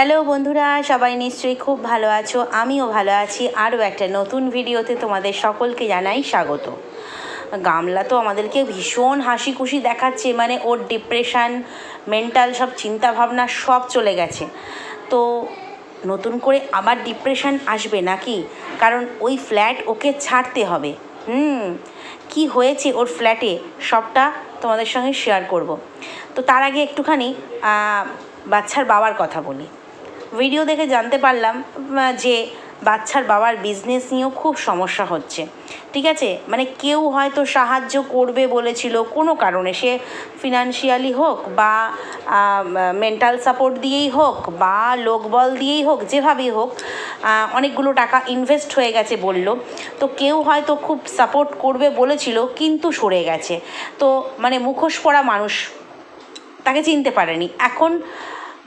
Hello বন্ধুরা, সবাই নিশ্চয়ই খুব ভালো আছো, আমিও ভালো আছি। আরও একটা নতুন ভিডিওতে তোমাদের সকলকে জানাই স্বাগত। গামলা তো আমাদেরকে ভীষণ হাসি খুশি দেখাচ্ছে মানে ওর ডিপ্রেশান মেন্টাল সব চিন্তা ভাবনা সব চলে গেছে। তো নতুন করে আবার ডিপ্রেশান আসবে নাকি? কারণ ওই ফ্ল্যাট ওকে ছাড়তে হবে। হুম, কি হয়েছে ওর ফ্ল্যাটে সবটা তোমাদের সঙ্গে শেয়ার করব। তো তার আগে একটুখানি বাচ্চার বাবার কথা বলি। ভিডিও দেখে জানতে পারলাম যে বাচ্চার বাবার বিজনেস নিয়েও খুব সমস্যা হচ্ছে। ঠিক আছে? মানে কেউ হয়তো সাহায্য করবে বলেছিল, কোনো কারণে। সে ফিনান্সিয়ালি হোক বা মেন্টাল সাপোর্ট দিয়েই হোক বা লোকবল দিয়েই হোক, যেভাবেই হোক অনেকগুলো টাকা ইনভেস্ট হয়ে গেছে বলল। তো কেউ হয়তো খুব সাপোর্ট করবে বলেছিল, কিন্তু সরে গেছে। তো মানে মুখোশ পড়া মানুষ, তাকে চিনতে পারেনি। এখন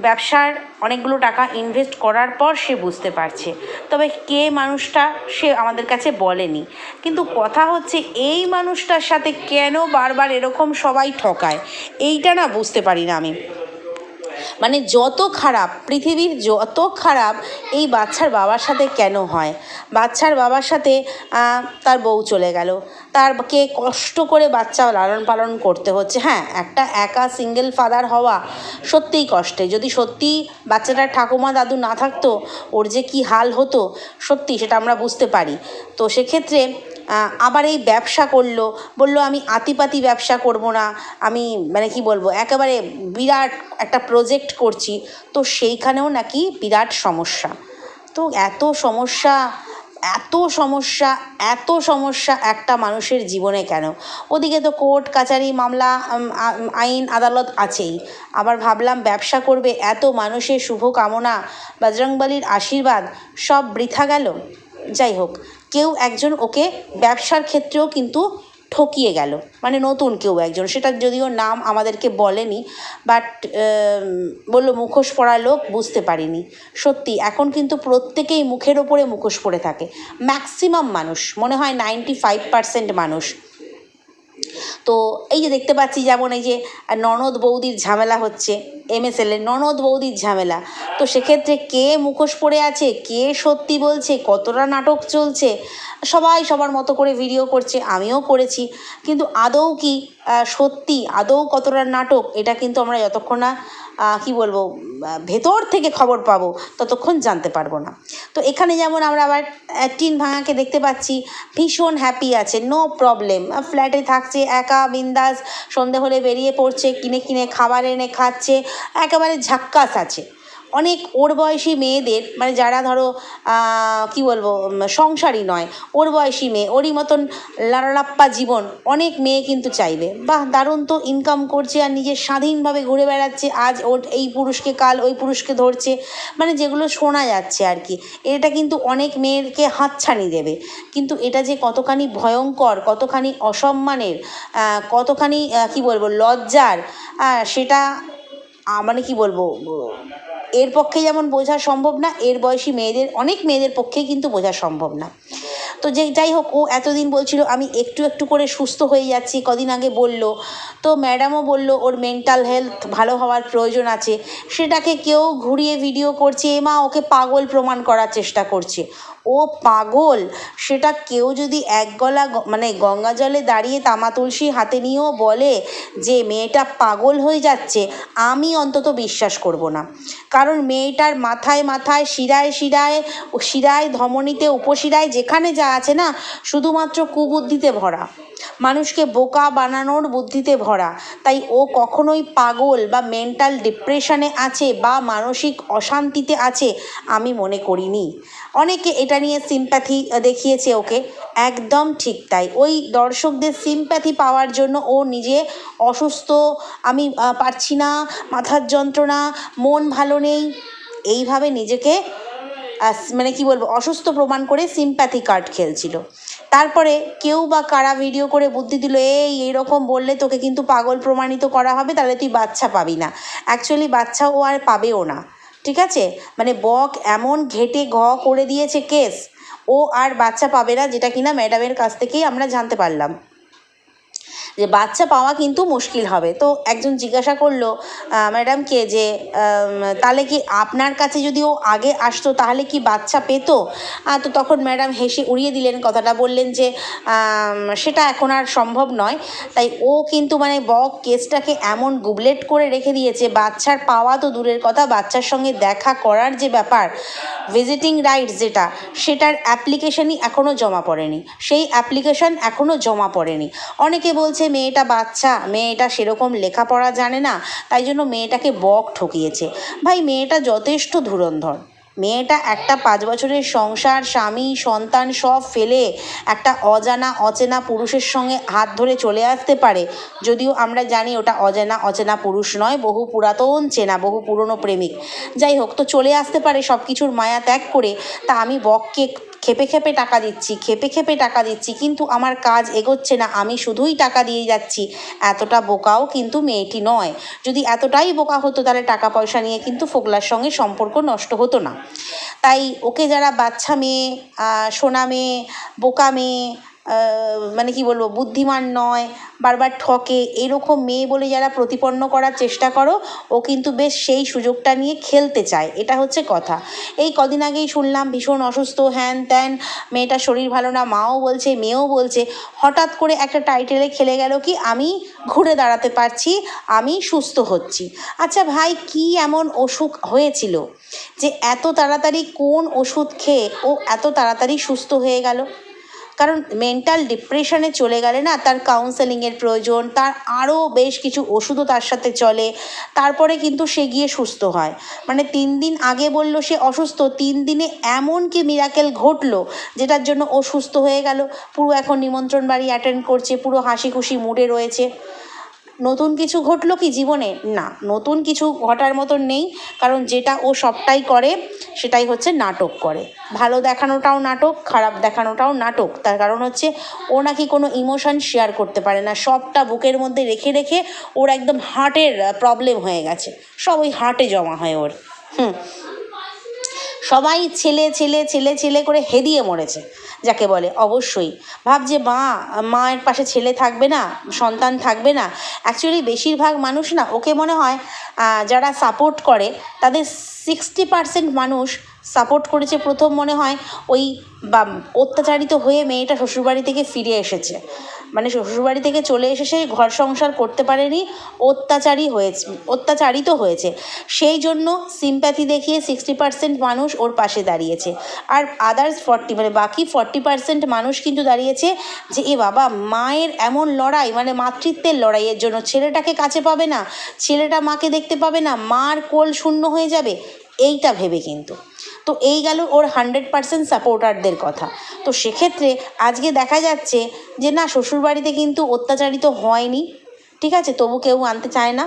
ব্যবসার অনেকগুলো টাকা ইনভেস্ট করার পর সে বুঝতে পারছে। তবে কে মানুষটা সে আমাদের কাছে বলেনি। কিন্তু কথা হচ্ছে এই মানুষটার সাথে কেন বারবার এরকম সবাই ঠকায়? এইটা না বুঝতে পারি না আমি। মানে যত খারাপ, পৃথিবীর যত খারাপ, এই বাচ্চার বাবার সাথে কেন হয়? বাচ্চার বাবার সাথে তার বউ চলে গেল। তারকে কষ্ট করে বাচ্চা লালন পালন করতে হচ্ছে। হ্যাঁ একটা একা সিঙ্গেল ফাদার হওয়া সত্যিই কষ্টে যদি সত্যি বাচ্চাটার ঠাকুমা দাদু না থাকতো, ওর যে কি হাল হতো, সত্যি সেটা আমরা বুঝতে পারি। তো সেক্ষেত্রে আবার এই ব্যবসা করল, বলল, আমি আতিপাতি ব্যবসা করব না, আমি মানে কি বলব, একেবারে বিরাট একটা প্রজেক্ট করছি। তো সেইখানেও নাকি বিরাট সমস্যা। তো এত সমস্যা এত সমস্যা এত সমস্যা একটা মানুষের জীবনে কেন? ওদিকে তো কোর্ট, কাচারি, মামলা আইন, আদালত আছেই। আবার ভাবলাম ব্যবসা করবে এত মানুষের শুভকামনা, বজরংবলির আশীর্বাদ, সব বৃথা গেল? যাই হোক কেউ একজন ওকে ব্যবসার ক্ষেত্রেও কিন্তু ঠকিয়ে গেল। মানে নতুন কেউ একজন। সেটা যদিও নাম আমাদেরকে বলেনি বাট বলল মুখোশ পরা লোক বুঝতে পারিনি। সত্যি, এখন কিন্তু প্রত্যেকেই মুখের ওপরে মুখোশ পড়ে থাকে। ম্যাক্সিমাম মানুষ, মনে হয় নাইনটি ফাইভ পার্সেন্ট মানুষ। তো এই যে দেখতে পাচ্ছি যেমন এই যে ননদ বৌদির ঝামেলা হচ্ছে এম এস এল এর ননদ বৌদির ঝামেলা। তো সেক্ষেত্রে কে মুখোশ পড়ে আছে, কে সত্যি বলছে, কতটা নাটক চলছে, সবাই সবার মতো করে ভিডিও করছে, আমিও করেছি। কিন্তু আদৌ কি সত্যি, আদৌ কতটা নাটক, এটা কিন্তু আমরা যতক্ষণ না কি বলব ভেতর থেকে খবর পাবো, ততক্ষণ জানতে পারব না। তো এখানে যেমন আমরা আবার টিন ভাঙাকে দেখতে পাচ্ছি, ভীষণ হ্যাপি আছে নো প্রবলেম ফ্ল্যাটে থাকছে, একা, বিন্দাস, সন্ধে হলে বেরিয়ে পড়ছে, কিনে কিনে খাবার এনে খাচ্ছে, একেবারে ঝাক্কাস আছে। অনেক ওর বয়সী মেয়েদের মানে যারা ধরো কি বলব সংসারী নয়, ওর বয়সী মেয়ে, ওরই মতন লাড়ালাপ্পা জীবন, অনেক মেয়ে কিন্তু চাইবে। বাহ, দারুণ তো ইনকাম করছে আর নিজের স্বাধীনভাবে ঘুরে বেড়াচ্ছে, আজ ওর এই পুরুষকে, কাল ওই পুরুষকে ধরছে মানে যেগুলো শোনা যাচ্ছে আর কি, এটা কিন্তু অনেক মেয়েরকে হাতছানি দেবে। কিন্তু এটা যে কতখানি ভয়ঙ্কর, কতখানি অসম্মানের কতখানি কি বলব, লজ্জার সেটা মানে কি বলব এর পক্ষে যেমন বোঝা সম্ভব না, এর বয়সী মেয়েদের, অনেক মেয়েদের পক্ষেই কিন্তু বোঝা সম্ভব না। তো যে, যাই হোক, ও এতদিন বলছিল, আমি একটু একটু করে সুস্থ হয়ে যাচ্ছি, কদিন আগে বলল। তো ম্যাডামও বলল, ওর মেন্টাল হেলথ ভালো হওয়ার প্রয়োজন আছে। সেটাকে কেউ ঘুরিয়ে ভিডিও করছে মা ওকে পাগল প্রমাণ করার চেষ্টা করছে। ও পাগল? সেটা কেউ যদি এক গলা মানে গঙ্গা জলে দাঁড়িয়ে তামা তুলসী হাতে নিয়েও বলে যে, মেয়েটা পাগল হয়ে যাচ্ছে, আমি অন্তত বিশ্বাস করব না। কারণ মেয়েটার মাথায় মাথায় শিরায় শিরায় শিরায় ধমনীতে, উপশিরায় যেখানে যা আছে না, শুধুমাত্র কুবুদ্ধিতে ভরা। মানুষকে বোকা বানানোর বুদ্ধিতে ভরা। তাই ও কখনোই পাগল বা মেন্টাল ডিপ্রেশনে আছে বা মানসিক অশান্তিতে আছে আমি মনে করিনি। অনেকে এটা নিয়ে সিম্প্যাথি দেখিয়েছে ওকে। একদম ঠিক তাই। ওই দর্শকদের সিম্প্যাথি পাওয়ার জন্য ও নিজে অসুস্থ, আমি পারছি না, মাথার যন্ত্রণা, মন ভালো নেই। এইভাবে নিজেকে মানে কি বলব, অসুস্থ প্রমাণ করে সিম্প্যাথি কার্ড খেলছিল। তারপরে কেউ বা কারা ভিডিও করে বুদ্ধি দিল, এই, এইরকম বললে তোকে কিন্তু পাগল প্রমাণিত করা হবে, তাহলে তুই বাচ্চা পাবি না। অ্যাকচুয়ালি বাচ্চা ও আর পাবেও না। ঠিক আছে? মানে বক এমন ঘেটে ঘ করে দিয়েছে কেস ও আর বাচ্চা পাবে না, যেটা কিনা ম্যাডামের কাছ থেকেই আমরা জানতে পারলাম। যে বাচ্চা পাওয়া কিন্তু মুশকিল হবে। তো একজন জিজ্ঞাসা করল ম্যাডামকে যে তাহলে কি আপনার কাছে যদি ও আগে আসতো তাহলে কি বাচ্চা পেতো? তো তখন ম্যাডাম হেসে উড়িয়ে দিলেন কথাটা, বললেন যে সেটা এখন আর সম্ভব নয়। তাই ও কিন্তু মানে বক কেসটাকে এমন গুবলেট করে রেখে দিয়েছে, বাচ্চার পাওয়া তো দূরের কথা, বাচ্চার সঙ্গে দেখা করার যে ব্যাপার ভিজিটিং রাইটস যেটা, সেটার অ্যাপ্লিকেশনই এখনও জমা পড়েনি। সেই অ্যাপ্লিকেশন এখনও জমা পড়েনি। অনেকে বলছে মেয়েটা বাচ্চা, মেয়েটা সেরকম লেখাপড়া জানে না, তাই জন্য মেয়েটাকে বক ঠকিয়েছে। ভাই, মেয়েটা যথেষ্ট ধুরন্ধর। মেয়েটা একটা পাঁচ বছরের সংসার, স্বামী, সন্তান সব ফেলে একটা অজানা, অচেনা পুরুষের সঙ্গে হাত ধরে চলে আসতে পারে। যদিও আমরা জানি ওটা অজানা, অচেনা পুরুষ নয়, বহু পুরাতন চেনা, বহু পুরনো প্রেমিক। যাই হোক, তো চলে আসতে পারে সব কিছুর মায়া ত্যাগ করে। তা আমি বককে খেপে খেপে টাকা দিচ্ছি, খেপে খেপে টাকা দিচ্ছি, কিন্তু আমার কাজ এগোচ্ছে না, আমি শুধুই টাকা দিয়ে যাচ্ছি। এতটা বোকাও কিন্তু মেয়েটি নয়। যদি এতটাই বোকা হতো, তাহলে টাকা পয়সা নিয়ে কিন্তু ফোকলার সঙ্গে সম্পর্ক নষ্ট হতো না। তাই ওকে যারা বাচ্চা মেয়ে সোনা মেয়ে, বোকা মেয়ে মানে কি বলব, বুদ্ধিমান নয়, বারবার ঠকে, এরকম মেয়ে বলে যারা প্রতিপন্ন করার চেষ্টা করো, ও কিন্তু বেশ সেই সুযোগটা নিয়ে খেলতে চায়, এটা হচ্ছে কথা। এই কদিন আগেই শুনলাম ভীষণ অসুস্থ, হ্যান ত্যান, মেয়েটার শরীর ভালো না, মাও বলছে, মেয়েও বলছে, হঠাৎ করে একটা টাইটেলে খেলে গেল কি, আমি ঘুরে দাঁড়াতে পারছি, আমি সুস্থ হচ্ছি। আচ্ছা ভাই, কি এমন অসুখ হয়েছিল যে এত তাড়াতাড়ি কোন ওষুধ খেয়ে ও এত তাড়াতাড়ি সুস্থ হয়ে গেল? কারণ মেন্টাল ডিপ্রেশনে চলে গেলে না তার কাউন্সেলিংয়ের প্রয়োজন, তার আরও বেশ কিছু ওষুধও তার সাথে চলে, তারপরে কিন্তু সে গিয়ে সুস্থ হয়। মানে তিন দিন আগে বলল সে অসুস্থ, তিন দিনে এমন কি মিরাকেল ঘটলো যেটার জন্য ও সুস্থ হয়ে গেল। পুরো এখন নিমন্ত্রণ বাড়ি অ্যাটেন্ড করছে, পুরো হাসি খুশি মুডে রয়েছে। নতুন কিছু ঘটলো কি জীবনে? না, নতুন কিছু ঘটার মতন নেই, কারণ যেটা ও সবটাই করে, সেটাই হচ্ছে নাটক করে। ভালো দেখানোটাও নাটক, খারাপ দেখানোটাও নাটক। তার কারণ হচ্ছে, ও নাকি কোনো ইমোশন শেয়ার করতে পারে না। সবটা বুকের মধ্যে রেখে রেখে ওর একদম হার্টের প্রবলেম হয়ে গেছে। সব ওই হার্টে জমা হয় ওর। হুম। সবাই ছেলে ছেলে ছেলে ছেলে করে হেদিয়ে মরেছে। যাকে বলে? অবশ্যই। ভাব যে মা, মায়ের পাশে ছেলে থাকবে না, সন্তান থাকবে না। অ্যাকচুয়ালি বেশিরভাগ মানুষ না, ওকে মনে হয় যারা সাপোর্ট করে, তাদের সিক্সটি পার্সেন্ট মানুষ সাপোর্ট করেছে। প্রথম মনে হয়, ওই বা অত্যাচারিত হয়ে মেয়েটা শ্বশুরবাড়ি থেকে ফিরে এসেছে। মানে শ্বশুরবাড়ি থেকে চলে এসে সেই ঘর সংসার করতে পারেনি, অত্যাচারী হয়েছে, অত্যাচারিত হয়েছে। সেই জন্য সিম্প্যাথি দেখিয়ে সিক্সটি পার্সেন্ট মানুষ ওর পাশে দাঁড়িয়েছে। আর আদার্স ফর্টি মানে বাকি ফর্টি পার্সেন্ট মানুষ কিন্তু দাঁড়িয়েছে যে, এ বাবা, মায়ের এমন লড়াই মানে মাতৃত্বের লড়াইয়ের জন্য ছেলেটাকে কাছে পাবে না, ছেলেটা মাকে দেখতে পাবে না, মার কোল শূন্য হয়ে যাবে। এইটা ভেবে কিন্তু। তো এই গেল ওর হান্ড্রেড পার্সেন্ট সাপোর্টারদের কথা। তো সেক্ষেত্রে আজকে দেখা যাচ্ছে যে না, শ্বশুরবাড়িতে কিন্তু অত্যাচারিত হয়নি। ঠিক আছে? তবু কেউ আনতে চায় না।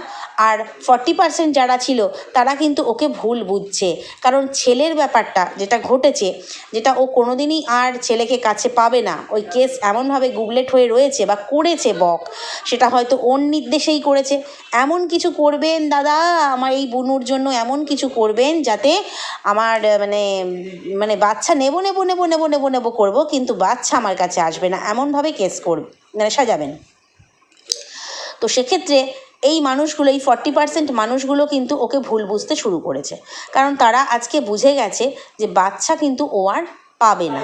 আর ফর্টি পার্সেন্ট যারা ছিল, তারা কিন্তু ওকে ভুল বুঝছে। কারণ ছেলের ব্যাপারটা যেটা ঘটেছে, যেটা ও কোনোদিনই আর ছেলেকে কাছে পাবে না। ওই কেস এমনভাবে গুগলেট হয়ে রয়েছে বা করেছে বক, সেটা হয়তো ওর নির্দেশেই করেছে। এমন কিছু করবেন দাদা, আমার এই বুনুর জন্য এমন কিছু করবেন যাতে আমার মানে মানে বাচ্চা নেব নেব নেব নেব নেব নেব করব, কিন্তু বাচ্চা আমার কাছে আসবে না। এমনভাবে কেস করবে মানে সাজাবেন। তো সেক্ষেত্রে এই মানুষগুলো, এই ফর্টি পার্সেন্ট মানুষগুলো কিন্তু ওকে ভুল বুঝতে শুরু করেছে। কারণ তারা আজকে বুঝে গেছে যে বাচ্চা কিন্তু ও আর পাবে না।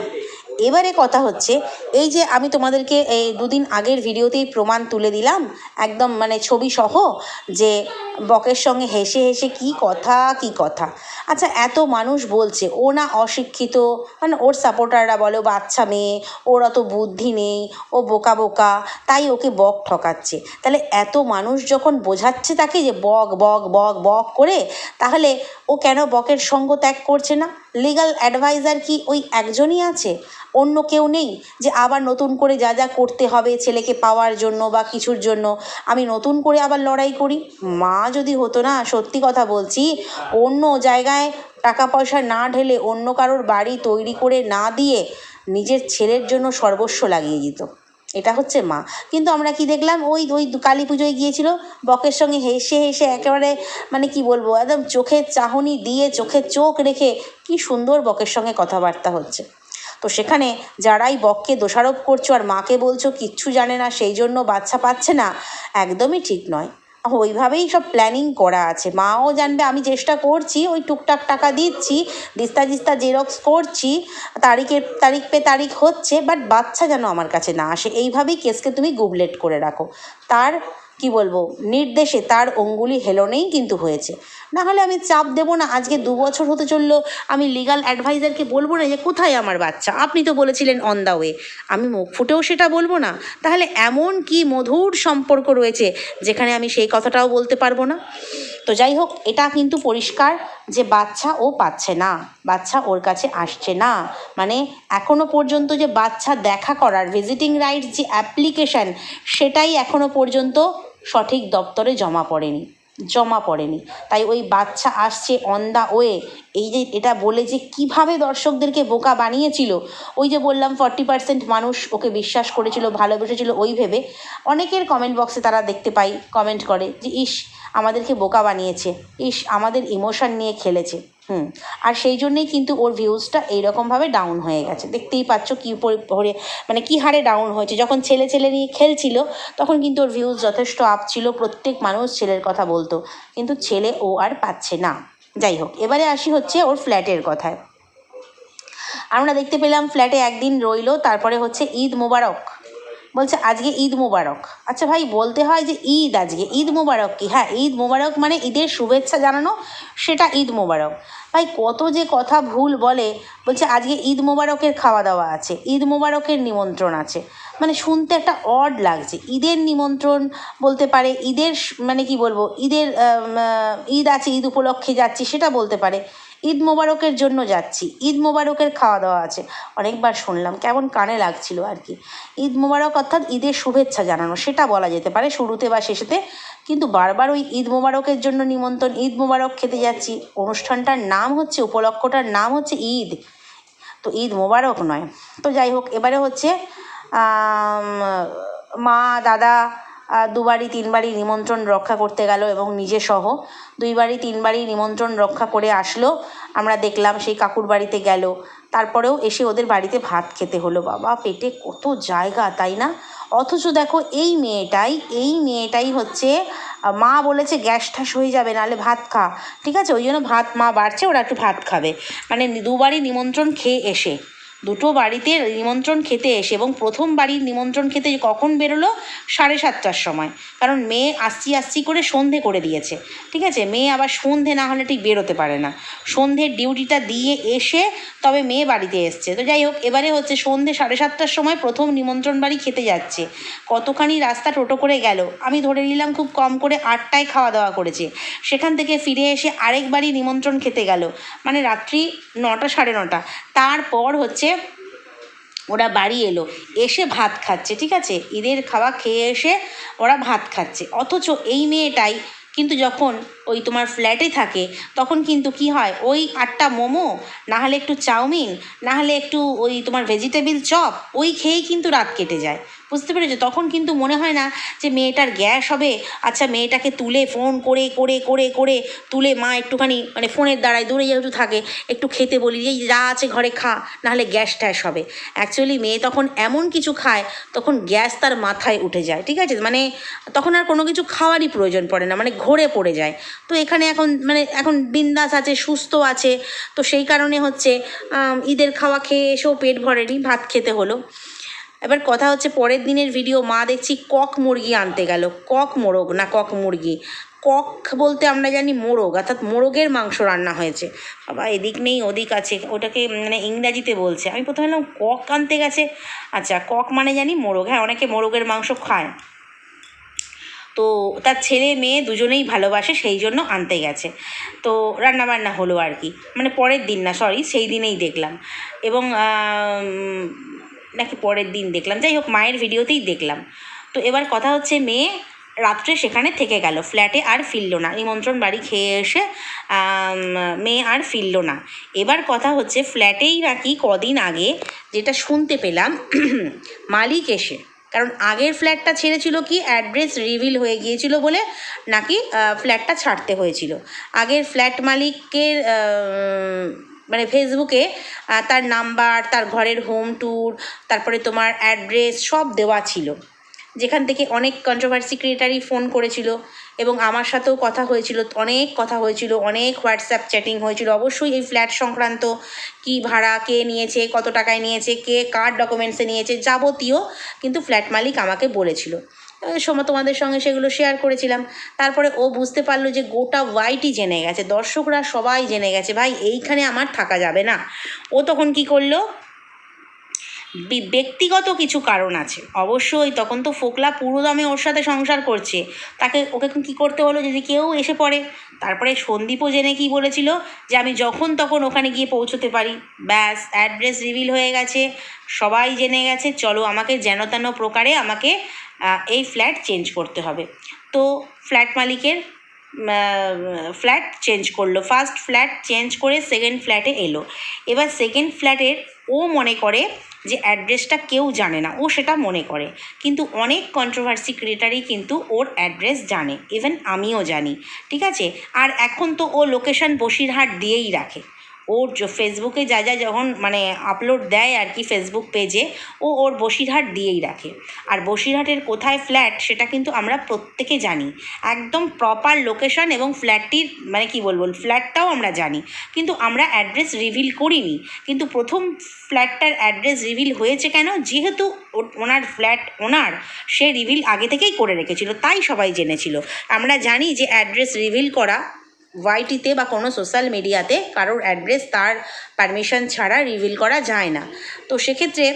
এবারে কথা হচ্ছে, এই যে আমি তোমাদেরকে এই দুদিন আগের ভিডিওতেই প্রমাণ তুলে দিলাম, একদম মানে ছবি সহ, যে বকের সঙ্গে হেসে হেসে কি কথা কি কথা? আচ্ছা এত মানুষ বলছে, ও না অশিক্ষিত মানে ওর সাপোর্টাররা বলে বাচ্চা মেয়ে, ওর অত বুদ্ধি নেই, ও বোকা বোকা, তাই ওকে বক ঠকাচ্ছে। তাহলে এত মানুষ যখন বোঝাচ্ছে তাকে যে বক বক বক বক করে, তাহলে ও কেন বকের সঙ্গ ত্যাগ করছে না? লিগাল অ্যাডভাইজার কি ওই একজনই আছে? অন্য কেউ নেই যে আবার নতুন করে যা যা করতে হবে ছেলেকে পাওয়ার জন্য বা কিছুর জন্য, আমি নতুন করে আবার লড়াই করি? মা যদি হতো না, সত্যি কথা বলছি, অন্য জায়গায় টাকা পয়সা না ঢেলে অন্য কারোর বাড়ি তৈরি করে না দিয়ে নিজের ছেলের জন্য সর্বস্ব লাগিয়ে দিত। এটা হচ্ছে মা। কিন্তু আমরা কি দেখলাম? ওই ওই কালী পুজোয় গিয়েছিল, বকের সঙ্গে হেসে হেসে একেবারে মানে কি বলব, একদম চোখের চাহনি দিয়ে চোখে চোখ রেখে কি সুন্দর বকের সঙ্গে কথাবার্তা হচ্ছে। তো সেখানে যারাই বককে দোষারোপ করছ আর মাকে বলছো কিচ্ছু জানে না, সেই জন্য বাচ্চা পাচ্ছে না, একদমই ঠিক নয়। ওইভাবেই সব প্ল্যানিং করা আছে। মাও জানবে, আমি চেষ্টা করছি, ওই টুকটাক টাকা দিচ্ছি, দিস্তা দিস্তা জেরক্স করছি, তারিখের, তারিখ পে তারিখ হচ্ছে বাট বাচ্চা যেন আমার কাছে না আসে, এইভাবেই কেসকে তুমি গুবলেট করে রাখো। তার, কি বলব, নির্দেশে তার অঙ্গুলি হেলনেই কিন্তু হয়েছে। না হলে আমি চাপ দেবো না, আজকে দু বছর হতে চলল, আমি লিগাল অ্যাডভাইজারকে বলব না যে কোথায় আমার বাচ্চা? আপনি তো বলেছিলেন অন দ্য ওয়ে আমি মুখ ফুটেও সেটা বলব না। তাহলে এমন কি মধুর সম্পর্ক রয়েছে যেখানে আমি সেই কথাটাও বলতে পারব না? তো যাই হোক, এটা কিন্তু পরিষ্কার যে বাচ্চা ও পাচ্ছে না, বাচ্চা ওর কাছে আসছে না। মানে এখনও পর্যন্ত যে বাচ্চা দেখা করার ভিজিটিং রাইটস যে অ্যাপ্লিকেশান সেটাই এখনও পর্যন্ত সঠিক দপ্তরে জমা পড়েনি। জমা পড়েনি। তাই ওই বাচ্চা আসছে অন দ্য ওয়ে এই যে এটা বলে যে কীভাবে দর্শকদেরকে বোকা বানিয়েছিল, ওই যে বললাম ফর্টি পার্সেন্ট মানুষ ওকে বিশ্বাস করেছিল, ভালোবেসেছিল, ওই ভেবে। অনেকের কমেন্ট বক্সে তারা দেখতে পাই কমেন্ট করে যে, ইস, আমাদেরকে বোকা বানিয়েছে। ইস, আমাদের ইমোশন নিয়ে খেলেছে। হুম, আর সেই জন্যেই কিন্তু ওর ভিউজটা এইরকমভাবে ডাউন হয়ে গেছে। দেখতেই পাচ্ছ কী পরে মানে কী হারে ডাউন হয়েছে। যখন ছেলে ছেলে নিয়ে খেলছিল, তখন কিন্তু ওর ভিউজ যথেষ্ট আপ ছিল, প্রত্যেক মানুষ ছেলের কথা বলতো। কিন্তু ছেলে ও আর পাচ্ছে না। যাই হোক, এবারে আসি হচ্ছে ওর ফ্ল্যাটের কথায়। আমরা দেখতে পেলাম ফ্ল্যাটে একদিন রইল, তারপরে হচ্ছে ঈদ মোবারক। বলছে, আজকে ঈদ মোবারক। আচ্ছা ভাই, বলতে হয় যে ঈদ আজকে। ঈদ মোবারক কি? হ্যাঁ ঈদ মোবারক মানে ঈদের শুভেচ্ছা জানানো, সেটা ঈদ মোবারক। ভাই, কত যে কথা ভুল বলে, বলছে, আজকে ঈদ মোবারকের খাওয়া দাওয়া আছে, ঈদ মোবারকের নিমন্ত্রণ আছে। মানে শুনতে একটা অড লাগছে। ঈদের নিমন্ত্রণ বলতে পারে, ঈদের মানে কি বলব, ঈদের ঈদ আছে, ঈদ উপলক্ষে যাচ্ছি, সেটা বলতে পারে। ঈদ মোবারকের জন্য যাচ্ছি। ঈদ মোবারকের খাওয়া দাওয়া আছে। অনেকবার শুনলাম, কেমন কানে লাগছিল আর কি। ঈদ মোবারক অর্থাৎ ঈদের শুভেচ্ছা জানানো, সেটা বলা যেতে পারে শুরুতে বা শেষেতে। কিন্তু বারবার ওই ঈদ মোবারকের জন্য নিমন্ত্রণ, ঈদ মোবারক খেতে যাচ্ছি। অনুষ্ঠানটার নাম হচ্ছে, উপলক্ষটার নাম হচ্ছে ঈদ। তো ঈদ মোবারক নয়। তো যাই হোক, এবারে হচ্ছে মা, দাদা দুবারই, তিনবারই নিমন্ত্রণ রক্ষা করতে গেল এবং নিজে সহ দুইবারই, তিনবারই নিমন্ত্রণ রক্ষা করে আসলো। আমরা দেখলাম সেই কাকুর বাড়িতে গেল। তারপরেও এসে ওদের বাড়িতে ভাত খেতে হলো। বাবা, পেটে কত জায়গা, তাই না? অথচ দেখো, এই মেয়েটাই এই মেয়েটাই হচ্ছে মা বলেছে গ্যাস ঠাস হয়ে যাবে, নাহলে ভাত খা। ঠিক আছে? ওই জন্য ভাত মা বাড়ছে, ওরা একটু ভাত খাবে। মানে দুবারই নিমন্ত্রণ খেয়ে এসে। দুটো বাড়িতে নিমন্ত্রণ খেতে এসে এবং প্রথম বাড়ির নিমন্ত্রণ খেতে কখন বেরোলো? সাড়ে সাতটার সময়। কারণ মেয়ে আসছি আসছি করে সন্ধে করে দিয়েছে। ঠিক আছে? মেয়ে আবার সন্ধে না হলে ঠিক বেরোতে পারে না। সন্ধ্যের ডিউটিটা দিয়ে এসে তবে মেয়ে বাড়িতে এসছে। তো যাই হোক, এবারে হচ্ছে সন্ধে সাড়ে সাতটার সময় প্রথম নিমন্ত্রণ বাড়ি খেতে যাচ্ছে। কতখানি রাস্তা টোটো করে গেল? আমি ধরে নিলাম খুব কম করে আটটায় খাওয়া দাওয়া করেছে। সেখান থেকে ফিরে এসে আরেক বাড়ি নিমন্ত্রণ খেতে গেল। মানে রাত্রি নটা সাড়ে নটা। তারপর হচ্ছে ওরা বাড়ি এলো, এসে ভাত খাচ্ছে, ঠিক আছে? ঈদের খাওয়া খেয়ে এসে ওরা ভাত খাচ্ছে। অথচ এই মেয়েটাই কিন্তু যখন ওই তোমার ফ্ল্যাটে থাকে, তখন কিন্তু কি হয়? ওই আটটা মোমো নাহলে একটু চাউমিন নাহলে একটু ওই তোমার ভেজিটেবিল চপ ওই খেয়েই কিন্তু রাত কেটে যায়। বুঝতে পেরেছ? তখন কিন্তু মনে হয় না যে মেয়েটার গ্যাস হবে। আচ্ছা মেয়েটাকে তুলে ফোন করে করে করে করে তুলে মা একটুখানি মানে ফোনের দ্বারায় দূরে যেহেতু থাকে, একটু খেতে বলি, এই যা আছে ঘরে খা। নাহলে গ্যাস ট্যাস হবে। অ্যাকচুয়ালি মেয়ে তখন এমন কিছু খায়, তখন গ্যাস তার মাথায় উঠে যায়, ঠিক আছে? মানে তখন আর কোনো কিছু খাওয়ারই প্রয়োজন পড়ে না মানে ঘোরে পড়ে যায়। তো এখানে এখন মানে এখন বিন্দাস আছে, সুস্থ আছে। তো সেই কারণে হচ্ছে ঈদের খাওয়া খেয়ে এসেও পেট ভরেনি, ভাত খেতে হলো। এবার কথা হচ্ছে পরের দিনের ভিডিও মা দেখছি কক মুরগি আনতে গেল। কক মোরগ, না কক মুরগি। কক বলতে আমরা জানি মোরগ, অর্থাৎ মোরগের মাংস রান্না হয়েছে। বাবা, এদিক নেই, ওদিক আছে। ওটাকে মানে ইংরাজিতে বলছে। আমি প্রথমে বললাম কক আনতে গেছে? আচ্ছা কক মানে জানি মোরগ। হ্যাঁ অনেকে মোরগের মাংস খায়। তো তার ছেলে, মেয়ে দুজনেই ভালোবাসে, সেই জন্য আনতে গেছে। তো রান্নাবান্না হলো আর কি। মানে পরের দিন না সরি সেই দিনেই দেখলাম। এবং নাকি পরের দিন দেখলাম। যাই হোক, মায়ের ভিডিওতেই দেখলাম। তো এবার কথা হচ্ছে মেয়ে রাত্রে সেখানে থেকে গেল। ফ্ল্যাটে আর ফিরল না। নিমন্ত্রণ বাড়ি খেয়ে এসে মেয়ে আর ফিরল না। এবার কথা হচ্ছে ফ্ল্যাটেই নাকি কদিন আগে যেটা শুনতে পেলাম, মালিক এসে। কারণ আগের ফ্ল্যাটটা ছেড়েছিল কি, অ্যাড্রেস রিভিল হয়ে গিয়েছিল বলে নাকি ফ্ল্যাটটা ছাড়তে হয়েছিল। আগের ফ্ল্যাট মালিকের মানে ফেসবুকে তার নাম্বার তার ঘরের হোম ট্যুর তারপরে তোমার অ্যাড্রেস সব দেওয়া ছিল। যেখান থেকে অনেক কন্ট্রোভার্সি ক্রিয়েটারই ফোন করেছিল এবং আমার সাথেও কথা হয়েছিল, অনেক কথা হয়েছিল, অনেক হোয়াটসঅ্যাপ চ্যাটিং হয়েছিল। অবশ্যই এই ফ্ল্যাট সংক্রান্ত কি ভাড়া, কে নিয়েছে, কত টাকায় নিয়েছে, কে কার ডকুমেন্টসে নিয়েছে যাবতীয় কিন্তু ফ্ল্যাট মালিক আমাকে বলেছিল। সময় তোমাদের সঙ্গে সেগুলো শেয়ার করেছিলাম। তারপরে ও বুঝতে পারল যে গোটা ওয়াইটি জেনে গেছে, দর্শকরা সবাই জেনে গেছে, ভাই, এইখানে আমার থাকা যাবে না। ও তখন কি করল? ব্যক্তিগত কিছু কারণ আছে। অবশ্যই তখন তো ফোকলা পুরো দামে ওর সাথে সংসার করছে। তাকে, ওকে কী করতে হলো যদি কেউ এসে পড়ে। তারপরে সন্দীপও জেনে কি বলেছিল? যে আমি যখন তখন ওখানে গিয়ে পৌঁছতে পারি। ব্যাস অ্যাড্রেস রিভিল হয়ে গেছে। সবাই জেনে গেছে, চলো আমাকে যেন তেন প্রকারে আমাকে এই ফ্ল্যাট চেঞ্জ করতে হবে। তো ফ্ল্যাট মালিকের ফ্ল্যাট চেঞ্জ করল। ফার্স্ট ফ্ল্যাট চেঞ্জ করে সেকেন্ড ফ্ল্যাটে এলো। এবার সেকেন্ড ফ্ল্যাটের ও মনে করে যে অ্যাড্রেসটা কেউ জানে না। ও সেটা মনে করে। কিন্তু অনেক কন্ট্রোভার্সি ক্রিয়েটারই কিন্তু ওর অ্যাড্রেস জানে। ইভেন আমিও জানি। ঠিক আছে? আর এখন তো ও লোকেশন বসিরহাট দিয়েই রাখে। ওর ফেসবুকে যা যা যখন মানে আপলোড দেয় আর কি ফেসবুক পেজে ও ওর বসিরহাট দিয়েই রাখে। আর বসিরহাটের কোথায় ফ্ল্যাট সেটা কিন্তু আমরা প্রত্যেকে জানি। একদম প্রপার লোকেশন এবং ফ্ল্যাটটির মানে কি বলব ফ্ল্যাটটাও আমরা জানি। কিন্তু আমরা অ্যাড্রেস রিভিল করিনি। কিন্তু প্রথম ফ্ল্যাটটার অ্যাড্রেস রিভিল হয়েছে কেন? যেহেতু ওনার ফ্ল্যাট ওনার সে রিভিল আগে থেকেই করে রেখেছিল, তাই সবাই জেনেছিল। আমরা জানি যে অ্যাড্রেস রিভিল করা ওয়াইটিতে বা কোনো সোশ্যাল মিডিয়াতে কারোর অ্যাড্রেস তার পারমিশন ছাড়া রিভিল করা যায় না। তো সেক্ষেত্রে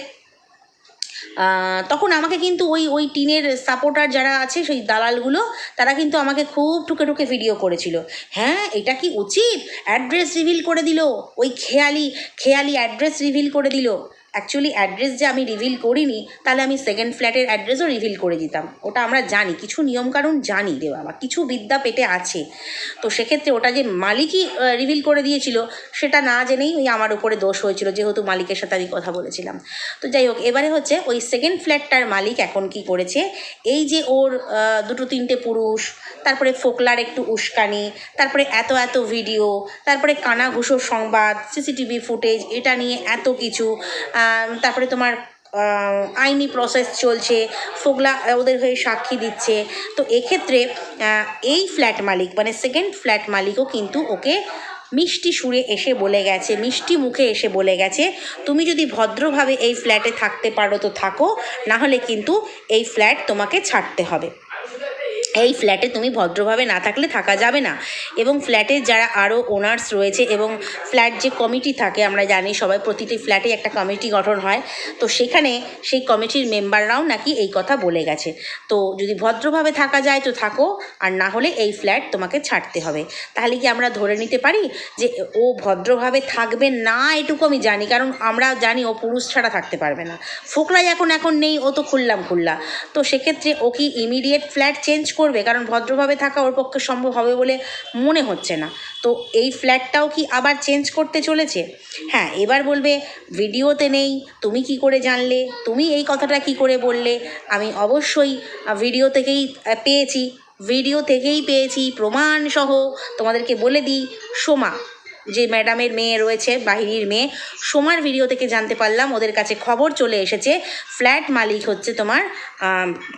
তখন আমাকে কিন্তু ওই ওই টিনের সাপোর্টার যারা আছে, সেই দালালগুলো, তারা কিন্তু আমাকে খুব টুকে টুকে ভিডিও করেছিল। হ্যাঁ এটা কি উচিত? অ্যাড্রেস রিভিল করে দিল। ওই খেয়ালি খেয়ালি অ্যাড্রেস রিভিল করে দিল। অ্যাকচুয়ালি অ্যাড্রেস যে আমি রিভিল করিনি, তাহলে আমি সেকেন্ড ফ্ল্যাটের অ্যাড্রেসও রিভিল করে দিতাম। ওটা আমরা জানি, কিছু নিয়মকানুন জানি রে বাবা, কিছু বিদ্যা পেটে আছে। তো সেক্ষেত্রে ওটা যে মালিকই রিভিল করে দিয়েছিল, সেটা না জেনেই ওই আমার উপরে দোষ হয়েছিল, যেহেতু মালিকের সাথে আমি কথা বলেছিলাম। তো যাই হোক, এবারে হচ্ছে ওই সেকেন্ড ফ্ল্যাটটার মালিক এখন কি করেছে, এই যে ওর দুটো তিনটে পুরুষ, তারপরে ফোকলার একটু উস্কানি, তারপরে এত এত ভিডিও তারপরে কানাঘুষোর সংবাদ সিসিটিভি ফুটেজ এটা নিয়ে এত কিছু তারপরে তোমার আইনি প্রসেস চলছে, ফোগলা ওদের হয়ে সাক্ষী দিচ্ছে। তো এক্ষেত্রে এই ফ্ল্যাট মালিক মানে সেকেন্ড ফ্ল্যাট মালিকও কিন্তু ওকে মিষ্টি সুরে এসে বলে গেছে, মিষ্টি মুখে এসে বলে গেছে, তুমি যদি ভদ্রভাবে এই ফ্ল্যাটে থাকতে পারো তো থাকো, না হলে কিন্তু এই ফ্ল্যাট তোমাকে ছাড়তে হবে। এই ফ্ল্যাটে তুমি ভদ্রভাবে না থাকলে থাকা যাবে না। এবং ফ্ল্যাটের যারা আরও ওনার্স রয়েছে এবং ফ্ল্যাট যে কমিটি থাকে, আমরা জানি সবাই প্রতিটি ফ্ল্যাটে একটা কমিটি গঠন হয়। তো সেখানে সেই কমিটির মেম্বাররাও নাকি এই কথা বলে গেছে। তো যদি ভদ্রভাবে থাকা যায় তো থাকো, আর না হলে এই ফ্ল্যাট তোমাকে ছাড়তে হবে। তাহলে কি আমরা ধরে নিতে পারি যে ও ভদ্রভাবে থাকবে না এটুকু আমি জানি, কারণ আমরা জানি ও পুরুষ ছাড়া থাকতে পারবে না। ফোকলাই এখন এখন নেই, ও তো খুললাম খুললা। তো সেক্ষেত্রে ও কি ইমিডিয়েট ফ্ল্যাট চেঞ্জ করবে, কারণ ভদ্রভাবে থাকা ওর পক্ষে সম্ভব হবে বলে মনে হচ্ছে না। তো এই ফ্ল্যাটটাও কি আবার চেঞ্জ করতে চলেছে? হ্যাঁ এবার বলবে, ভিডিওতে নেই, তুমি কি করে জানলে? তুমি এই কথাটা কি করে বললে? আমি অবশ্যই ভিডিও থেকেই পেয়েছি। ভিডিও থেকেই পেয়েছি প্রমাণ সহ তোমাদেরকে বলে দিই, সোমা, যে ম্যাডামের মেয়ে রয়েছে, বাহিনীর মেয়ে, সোমার ভিডিও থেকে জানতে পারলাম, ওদের কাছে খবর চলে এসেছে, ফ্ল্যাট মালিক হচ্ছে তোমার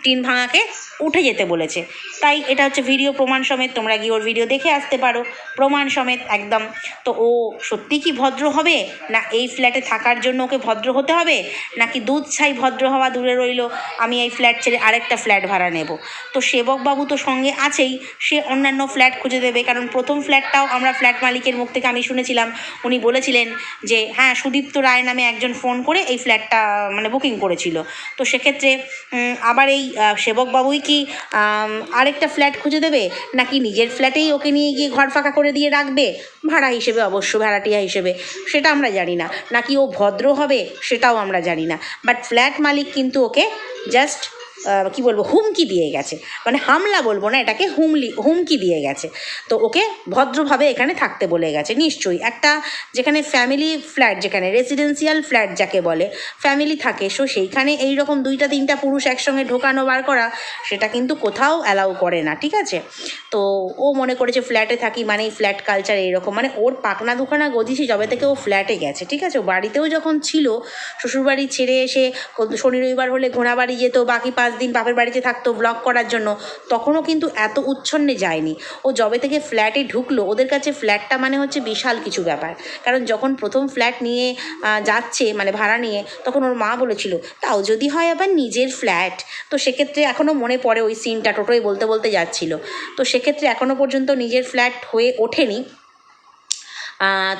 টিন ভাঙাকে উঠে যেতে বলেছে। তাই এটা হচ্ছে ভিডিও প্রমাণ সমেত, তোমরা গিয়ে ওর ভিডিও দেখে আসতে পারো। প্রমাণ সমেত একদম। তো ও সত্যি কি ভদ্র হবে? না এই ফ্ল্যাটে থাকার জন্য ওকে ভদ্র হতে হবে? নাকি দুধ ছাই ভদ্র হওয়া দূরে রইল? আমি এই ফ্ল্যাট ছেড়ে আরেকটা ফ্ল্যাট ভাড়া নেব। তো সেবকবাবু তো সঙ্গে আছেই। সে অন্যান্য ফ্ল্যাট খুঁজে দেবে। কারণ প্রথম ফ্ল্যাটটাও আমরা ফ্ল্যাট মালিকের মুখ থেকে আমি শুনেছিলাম। উনি বলেছিলেন যে হ্যাঁ সুদীপ্ত রায় নামে একজন ফোন করে এই ফ্ল্যাটটা মানে বুকিং করেছিল। তো সেক্ষেত্রে আবার এই সেবকবাবুই কি আরেকটা ফ্ল্যাট খুঁজে দেবে? নাকি নিজের ফ্ল্যাটেই ওকে নিয়ে গিয়ে ঘর ফাঁকা করে দিয়ে রাখবে? ভাড়া হিসেবে, অবশ্য ভাড়াটিয়া হিসেবে। সেটা আমরা জানি না। নাকি ও ভদ্র হবে? সেটাও আমরা জানি না। বাট ফ্ল্যাট মালিক কিন্তু ওকে জাস্ট কি বলব, হুমকি দিয়ে গেছে। মানে হামলা বলব না, এটাকে হুমলি, হুমকি দিয়ে গেছে। তো ওকে ভদ্রভাবে এখানে থাকতে বলে গেছে, নিশ্চয়ই। একটা যেখানে ফ্যামিলি ফ্ল্যাট যেখানে রেসিডেন্সিয়াল ফ্ল্যাট যাকে বলে ফ্যামিলি থাকে সো সেইখানে এই রকম দুইটা, তিনটা পুরুষ একসঙ্গে ঢোকানো, বার করা, সেটা কিন্তু কোথাও অ্যালাউ করে না, ঠিক আছে? তো ও মনে করেছে ফ্ল্যাটে থাকি মানে এই ফ্ল্যাট কালচার এইরকম। মানে ওর পাকনা দুখানা গদিছে যবে থেকে ও ফ্ল্যাটে গেছে, ঠিক আছে? ও বাড়িতেও যখন ছিল, শ্বশুরবাড়ি ছেড়ে এসে, শনি রবিবার হলে ঘোড়া বাড়ি যেত, বাকি দিন বাপের বাড়িতে থাকতো ব্লগ করার জন্য, তখনও কিন্তু এত উচ্ছন্নে যায়নি। ও যবে থেকে ফ্ল্যাটে ঢুকলো, ওদের কাছে ফ্ল্যাটটা মানে হচ্ছে বিশাল কিছু ব্যাপার। কারণ যখন প্রথম ফ্ল্যাট নিয়ে যাচ্ছে মানে ভাড়া নিয়ে, তখন ওর মা বলেছিল, তাও যদি হয় আবার নিজের ফ্ল্যাট তো সেক্ষেত্রে এখনও মনে পড়ে ওই সিনটা টোটোয় বলতে বলতে যাচ্ছিল। তো সেক্ষেত্রে এখনও পর্যন্ত নিজের ফ্ল্যাট হয়ে ওঠেনি।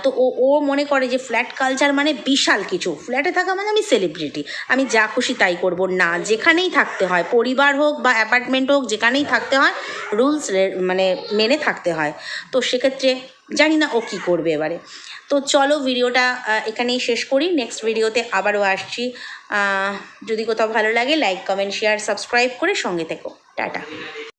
তো ও ও মনে করে যে ফ্ল্যাট কালচার মানে বিশাল কিছু। ফ্ল্যাটে থাকা মানে আমি সেলিব্রিটি আমি যা খুশি তাই করব। না, যেখানেই থাকতে হয়, পরিবার হোক বা অ্যাপার্টমেন্ট হোক, যেখানেই থাকতে হয় রুলস মানে মেনে থাকতে হয়। তো সেক্ষেত্রে জানি না ও কী করবে এবারে। তো চলো ভিডিওটা এখানেই শেষ করি। নেক্সট ভিডিওতে আবারও আসছি। যদি কোথাও ভালো লাগে লাইক কমেন্ট শেয়ার সাবস্ক্রাইব করে সঙ্গে থেকো। টাটা।